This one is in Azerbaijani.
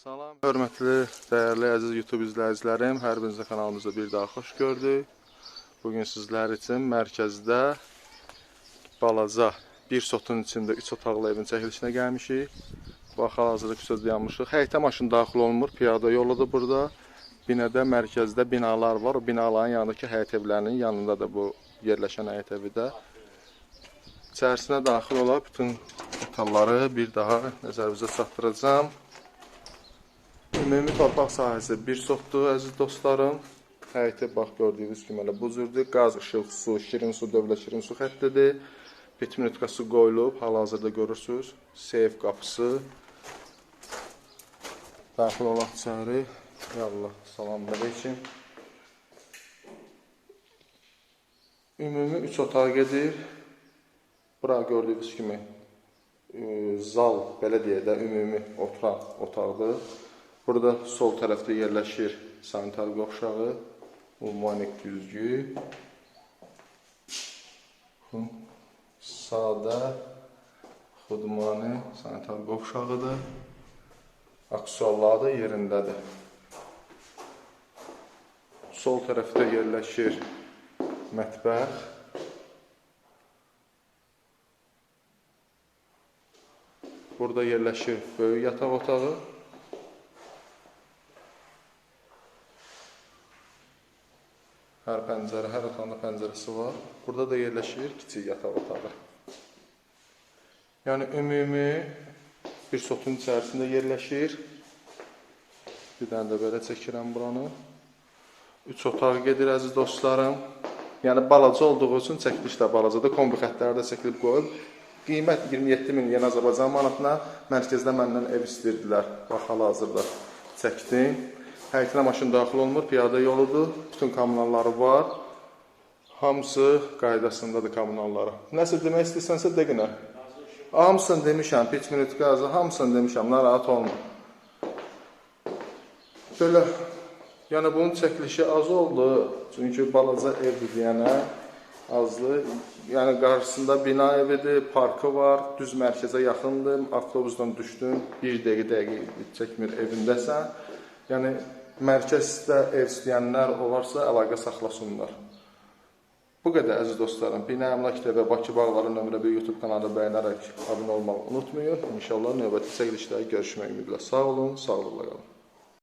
Salam, hörmətli, dəyərli, əziz YouTube izləyicilərim, hər birinizə kanalımıza bir daha xoş gördük. Bugün sizlər üçün mərkəzdə balaca bir sotun içində 3 otaqlı evin çəkilişinə gəlmişik. Bax, hal-hazırda küçədə dayanmışıq. Həyətə maşın daxil olmur, piyada yoludur burada. Binədə, mərkəzdə binalar var. O binaların yanındakı həyət evlərinin yanında da bu yerləşən həyət evi də. İçərisinə daxil olaraq bütün detalları bir daha nəzərinizə çatdıracağam. Ümumi torpaq sahəsi bir sotdur, əziz dostlarım. Həyəti bax gördüyünüz kimi elə bu cürdür. Qaz, işıq, su, şirin su, dövlət şirin su xəttidir. Bitminitkası qoyulub, hal-hazırda görürsüz. Seyf qapısı. Daxil olaq içəri. Yallah, salam əleykum. Ümumi 3 otaq gedir. Bura gördüyünüz kimi e, zal, belə deyək də, ümumi oturaq otaqdır. Burada sol tərəfdə yerləşir sanitar qovşağı, ümumaniq güzgü. Hı, Sağda xudmani sanitar qovşağıdır. Aksualları da yerindədir. Sol tərəfdə yerləşir mətbəx. Burada yerləşir böyük yataq otağı. Hər pəncərə, hər otaqda pəncərəsi var. Burada da yerləşir kiçik yataq otağı. Yəni ümumi bir sotun içərisində yerləşir. Bir dənə də belə çəkirəm buranı. 3 otaq gedir əziz dostlarım. Yəni balaca olduğu üçün çəkiliş də balacadır. Kombi xəttləri də çəkilib qoyub. Qiymət 27 min yeni Azərbaycan manatına. Mərkəzdə məndən ev istəyirdilər. Bax hal-hazırda çəkdim. Həyətinə maşın daxil olmur, piyada yoludur. Bütün kommunalları var. Hamısı qaydasındadır kommunalları. Nəsə demək istəyirsənsə de qına. Hamısını demişəm, 5 minut qazı, hamısını demişəm, narahat olma. Belə, yəni bunun çəkilişi az oldu. Çünki balaca evdir deyənə azdır. Yəni qarşısında bina evidir, parkı var, düz mərkəzə yaxındır. Avtobusdan düşdün, 1 dəqiqə dəqiqə çəkmir evindəsən. Yəni mərkəzdə ev istəyənlər olarsa əlaqə saxlasınlar. Bu qədər əziz dostlarım. Bina Əmlak TV Bakı Bağları nömrə 1 YouTube kanalına bəyənərək abunə olmağı unutmayın. İnşallah növbəti çəkilişlərdə görüşmək ümidlə. Sağ olun, sağlıqla qalın.